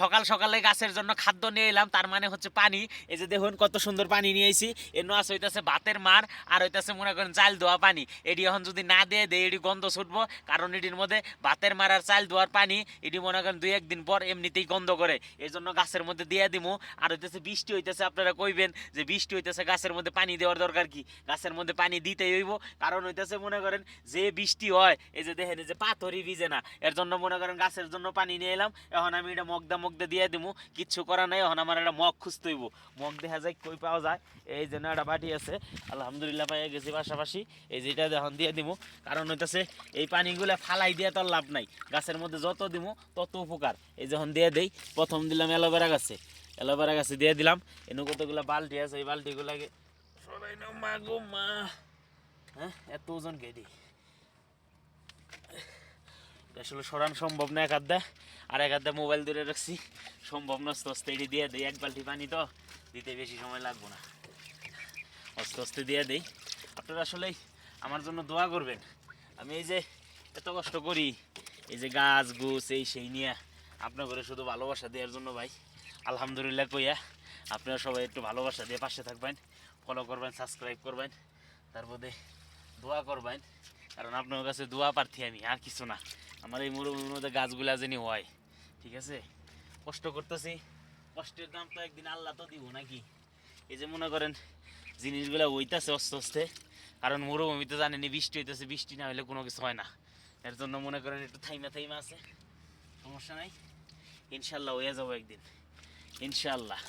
সকাল সকালে গাছের জন্য খাদ্য নিয়ে এলাম, তার মানে হচ্ছে পানি। এই যে দেখুন, কত সুন্দর পানি নিয়ে আইছি। এর আছে হইতাছে ভাতের মার, আর হইতাছে মনে করেন চাল ধোয়া পানি। এটি এখন যদি না দিয়ে, দেয় এটি গন্ধ ছুটবো, কারণ এটির মধ্যে ভাতের মার আর চাল ধোয়ার পানি এটি মনে করেন দুই একদিন পর এমনিতেই গন্ধ করে। এই জন্য গাছের মধ্যে দিয়ে দিমু। আর হইতেছে বৃষ্টি হইতেছে, আপনারা কইবেন যে বৃষ্টি হইতেছে, গাছের মধ্যে পানি দেওয়ার দরকার কি? গাছের মধ্যে পানি দিতেই হইব। কারণ হইতেছে মনে করেন যে বৃষ্টি হয়, এই যে দেখেন যে পাথরই ভিজে না। এর জন্য মনে করেন গাছের জন্য পানি নিয়ে এলাম। এখন আমি এটা মগদা মগদা দিয়ে দিমু, কিচ্ছু করা নাই, এখন আমার একটা মগ খুঁজতে মগ দেখা যায় কই পাওয়া যায়, এই যে একটা বাটি আছে। আলহামদুলিল্লাহ পাইয়া গেছি পাশাপাশি, এই যেটা এখন দিয়ে দিমু। কারণ হইতেছে, এই পানিগুলো ফালাই দিয়ে তো লাভ নাই। গাছের মধ্যে যত দিমু, তত উপকার। এই যখন দিয়ে দেই, প্রথম দিলাম অ্যালোভেরা গাছে। অ্যালোভেরা গাছে দিয়ে দিলাম, এনে কতগুলো বালতি আছে, এই বালতিগুলোকে সরাই নাও, মা গো, মা। হ্যাঁ এত ওজন এটা আসলে সরান সম্ভব না, এক দিয়ে আর এক দিয়ে মোবাইল ধরে রাখছি। সম্ভব না, আস্তে আস্তে এটি দিয়ে দিই। এক বালতি পানি তো, দিতে বেশি সময় লাগবো না। আস্তে আস্তে দিয়ে দিই। আপনারা আসলে আমার জন্য দোয়া করবেন। আমি এই যে এত কষ্ট করি, এই যে গাছ, গুছ, এই সেই নিয়ে আপনার করে শুধু ভালোবাসা দেওয়ার জন্য ভাই। আলহামদুলিল্লাহ কইয়া আপনারা সবাই একটু ভালোবাসা দিয়ে পাশে থাকবেন ফলো করবেন সাবস্ক্রাইব করবেন তারপরে দোয়া করবেন। কারণ আপনার কাছে দোয়া প্রার্থী আমি, আর কিছু না। আমার এই মরুভূমির মধ্যে গাছগুলা জানি হয়। ঠিক আছে? কষ্ট করতেছি। কষ্টের দাম তো একদিন আল্লাহ তো দিব নাকি? এই যে মনে করেন, জিনিসগুলো হইতাছে আস্তে আস্তে। কারণ মরুভূমিতে জানেনি বৃষ্টি হইতেছে, বৃষ্টি না হলে কোনো কিছু হয় না। এর জন্য মনে করেন একটু থাইমা থাইমা আছে। সমস্যা নাই। ইনশাল্লাহ হয়ে যাব একদিন। ইনশাল্লাহ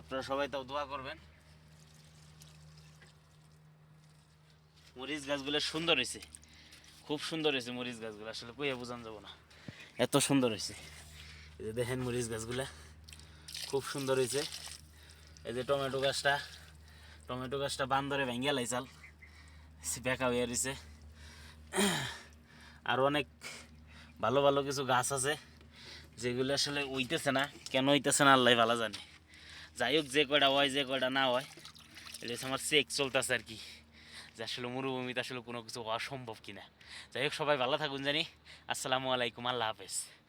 আপনারা সবাই তাও দোয়া করবেন। মরিচ গাছগুলো সুন্দর হয়েছে খুব সুন্দর হয়েছে মরিচ গাছগুলো। আসলে কইয়া বোঝান যাব না। এত সুন্দর হয়েছে। এই যে দেখেন মরিচ গাছগুলা, খুব সুন্দর হয়েছে। এই যে টমেটো গাছটা টমেটো গাছটা বান্দরে ভেঙ্গে লাইছাল। বেকা হয়ে রয়েছে আর অনেক ভালো ভালো কিছু গাছ আছে, যেগুলো আসলে উইতেছে না। কেন হইতেছে না আল্লাহ ভালো জানে। যাই হোক, যে কয়টা হয়, যে কয়টা না হয় এটা আমার চেক চলতেছে আর কি। যে আসলে মরুভূমিতে আসলে কোনো কিছু অসম্ভব সম্ভব কিনা? যাই হোক, সবাই ভালো থাকুন জানি। আসসালামু আলাইকুম, আল্লাহ হাফেজ।